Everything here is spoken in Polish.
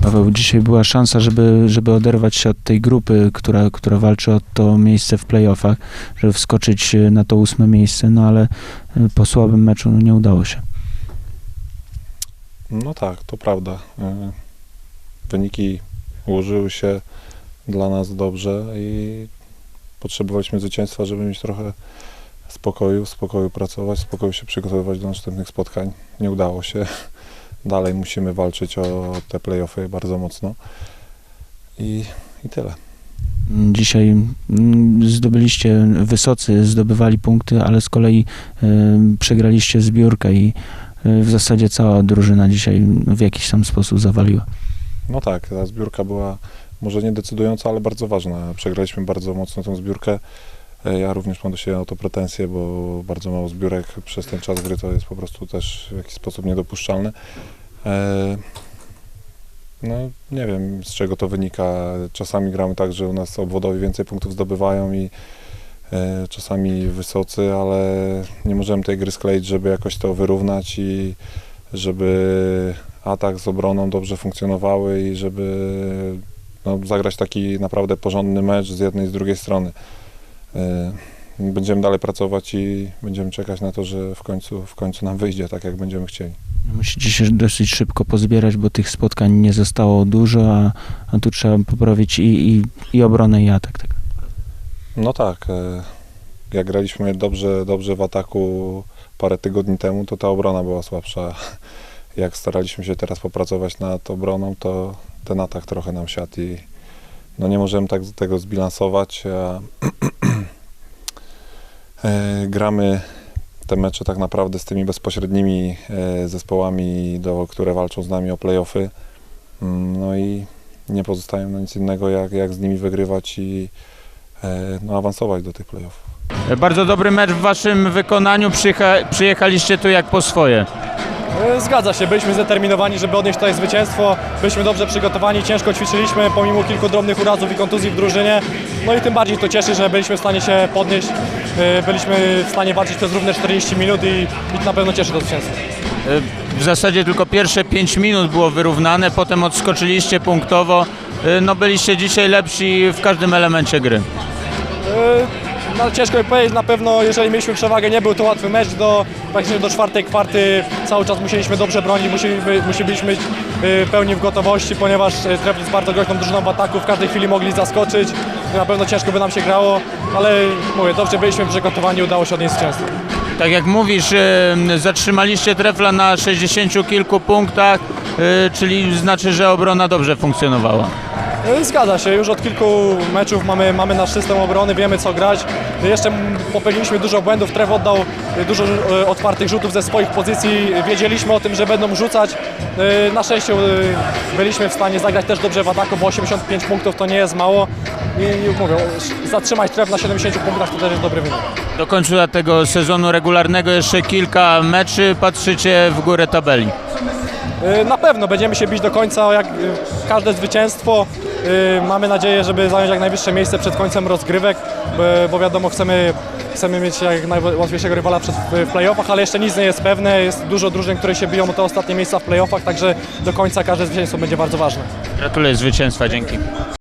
Paweł, dzisiaj była szansa, żeby, żeby oderwać się od tej grupy, która, która walczy o to miejsce w playoffach, żeby wskoczyć e, na to ósme miejsce, no ale e, po słabym meczu nie udało się. No tak, to prawda. Y, Wyniki ułożyły się dla nas dobrze i potrzebowaliśmy zwycięstwa, żeby mieć trochę spokoju, spokoju pracować, spokoju się przygotowywać do następnych spotkań. Nie udało się. Dalej musimy walczyć o te playoffy bardzo mocno. I, i tyle. Dzisiaj mm, zdobyliście, wysocy zdobywali punkty, ale z kolei e, przegraliście zbiórkę i e, w zasadzie cała drużyna dzisiaj w jakiś tam sposób zawaliła. No tak, ta zbiórka była może nie decydująca, ale bardzo ważna. Przegraliśmy bardzo mocno tą zbiórkę. E, Ja również mam do siebie o to pretensje, bo bardzo mało zbiórek przez ten czas gry to jest po prostu też w jakiś sposób niedopuszczalne. E, No nie wiem z czego to wynika. Czasami gramy tak, że u nas obwodowi więcej punktów zdobywają i e, czasami wysocy, ale nie możemy tej gry skleić, żeby jakoś to wyrównać i żeby atak z obroną dobrze funkcjonowały i żeby no, zagrać taki naprawdę porządny mecz z jednej i z drugiej strony. E, Będziemy dalej pracować i będziemy czekać na to, że w końcu, w końcu nam wyjdzie tak, jak będziemy chcieli. Musicie się dosyć szybko pozbierać, bo tych spotkań nie zostało dużo, a, a tu trzeba poprawić i, i, i obronę, i atak. Tak. No tak, e, jak graliśmy dobrze, dobrze w ataku parę tygodni temu, to ta obrona była słabsza. Jak staraliśmy się teraz popracować nad obroną, to ten atak trochę nam siadł i no nie możemy tak tego zbilansować. A e, gramy te mecze tak naprawdę z tymi bezpośrednimi e, zespołami, do, które walczą z nami o playoffy. Mm, No i nie pozostaje nic innego, jak, jak z nimi wygrywać i e, no, awansować do tych playoffów. Bardzo dobry mecz w waszym wykonaniu. Przyjecha, przyjechaliście tu jak po swoje. E, Zgadza się, byliśmy zdeterminowani, żeby odnieść tutaj zwycięstwo. Byliśmy dobrze przygotowani, ciężko ćwiczyliśmy, pomimo kilku drobnych urazów i kontuzji w drużynie. No i tym bardziej to cieszy, że byliśmy w stanie się podnieść. E, Byliśmy w stanie walczyć przez równe 40 minut i, i na pewno cieszy to zwycięstwo. W zasadzie tylko pierwsze 5 minut było wyrównane, potem odskoczyliście punktowo. No byliście dzisiaj lepsi w każdym elemencie gry. No, ciężko mi powiedzieć, na pewno jeżeli mieliśmy przewagę, nie był to łatwy mecz, do, praktycznie do czwartej kwarty cały czas musieliśmy dobrze bronić, musieliśmy, być e, pełni w gotowości, ponieważ e, Trefl jest bardzo groźną drużyną w ataku, w każdej chwili mogli zaskoczyć, na pewno ciężko by nam się grało, ale mówię, dobrze byliśmy przygotowani, udało się odnieść zwycięstwo. Tak jak mówisz, y, zatrzymaliście trefla na 60 kilku punktach, y, czyli znaczy, że obrona dobrze funkcjonowała. E, Zgadza się, już od kilku meczów mamy, mamy nasz system obrony, wiemy co grać. Jeszcze popełniliśmy dużo błędów, Trev oddał dużo e, otwartych rzutów ze swoich pozycji, wiedzieliśmy o tym, że będą rzucać. E, Na szczęście e, byliśmy w stanie zagrać też dobrze w ataku, bo 85 punktów to nie jest mało. I, i mówię, zatrzymać Trev na 70 punktach to też jest dobry wynik. Do końca tego sezonu regularnego jeszcze kilka meczy, patrzycie w górę tabeli. Na pewno będziemy się bić do końca, jak każde zwycięstwo. E, Mamy nadzieję, żeby zająć jak najwyższe miejsce przed końcem rozgrywek, bo wiadomo, chcemy, chcemy mieć jak najłatwiejszego rywala przed, w playoffach, ale jeszcze nic nie jest pewne. Jest dużo drużyn, które się biją o te ostatnie miejsca w playoffach, także do końca każde zwycięstwo będzie bardzo ważne. Gratuluję zwycięstwa, dzięki.